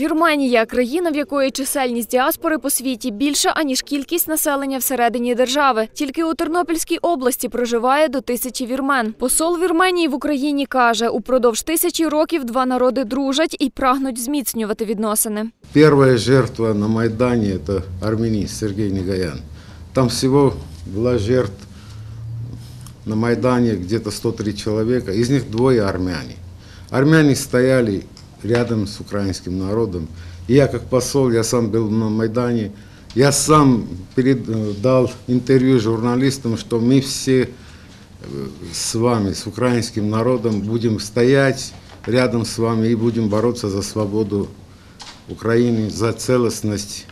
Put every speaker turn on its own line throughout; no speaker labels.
Вірменія країна, в якої чисельність діаспори по світі більша аніж кількість населення всередині держави. Тільки у Тернопільській області проживає до тисячі вірмен. Посол Вірменії в Україні каже, упродовж тисячі років два народи дружать і прагнуть зміцнювати відносини.
Первая жертва на Майдане – это армянист Сергей Негаян. Там всего была жертв на Майдане где-то 103 человека, из них двое армяне. Армяне стояли рядом с украинским народом. И я как посол, я сам был на Майдане, я сам перед, э, дал интервью журналистам, что мы все э, с вами, с украинским народом, будем стоять рядом с вами и будем бороться за свободу України за цілісність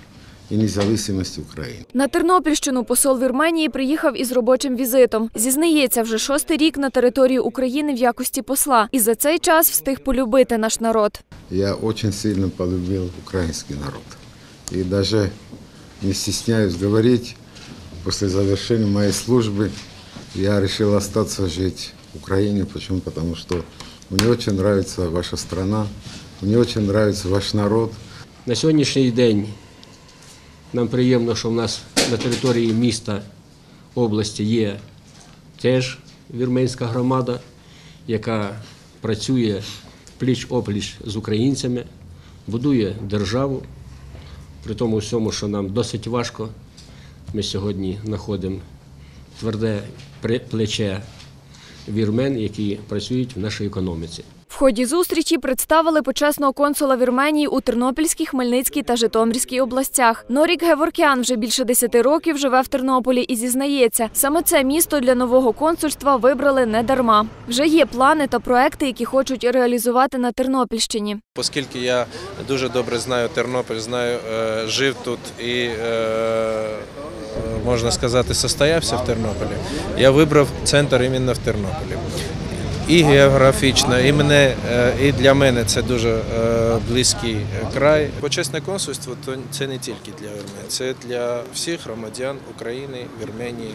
і незалежність України.
На Тернопільщину посол Вірменії приїхав із робочим візитом. Зізнається, вже шостий рік на території України в якості посла, і за цей час встиг полюбити наш народ.
Я очень сильно полюбил украинский народ. И даже не стесняюсь говорить, после завершения моей службы я решил остаться жить в Украине. Почему? Потому что мне очень нравится ваша страна, мне очень нравится ваш народ.
На сьогоднішній день нам приємно, що в нас на території міста області є теж вірменська громада, яка працює пліч-опліч з українцями, будує державу. При тому всьому, що нам досить важко, ми сьогодні знаходимо тверде плече вірмен, які працюють в нашій економіці.
Ході зустрічі представили почесного консула Вірменії у Тернопільській, Хмельницькій та Житомирській областях. Норік Геворкян вже більше десяти років живе в Тернополі і зізнається, саме це місто для нового консульства вибрали не дарма. Вже є плани та проекти, які хочуть реалізувати на Тернопільщині.
Оскільки я дуже добре знаю Тернопіль, знаю, е, жив тут і е, е, можна сказати, состоявся в Тернополі, я вибрав центр іменно в Тернополі. І географічно, і мене е, і для мене це дуже е, близький край. Почесне консульство то це не тільки для Вірмен, це для всіх громадян України, Вірменії,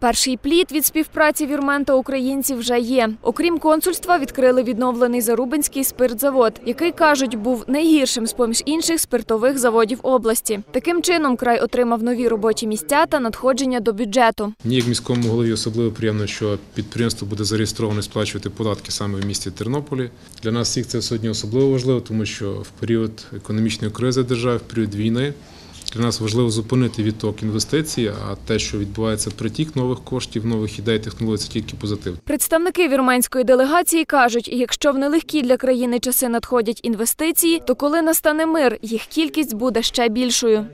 Перший плід від співпраці вірмен та українців вже є. Окрім консульства, відкрили відновлений Зарубинський спиртзавод, який кажуть, був найгіршим з поміж інших спиртових заводів області. Таким чином край отримав нові робочі місця та надходження до бюджету.
Мені як міському голові особливо приємно, що підприємство буде зареєстроване і сплачувати податки саме в місті Тернополі. Для нас всіх це сьогодні особливо важливо, тому що в період економічної кризи держави, в період війни. Для нас важливо зупинити відток інвестицій, а те, що відбувається притік нових коштів, нових ідей, технологій, це тільки позитив.
Представники вірменської делегації кажуть, якщо в нелегкі для країни часи надходять інвестиції, то коли настане мир, їх кількість буде ще більшою.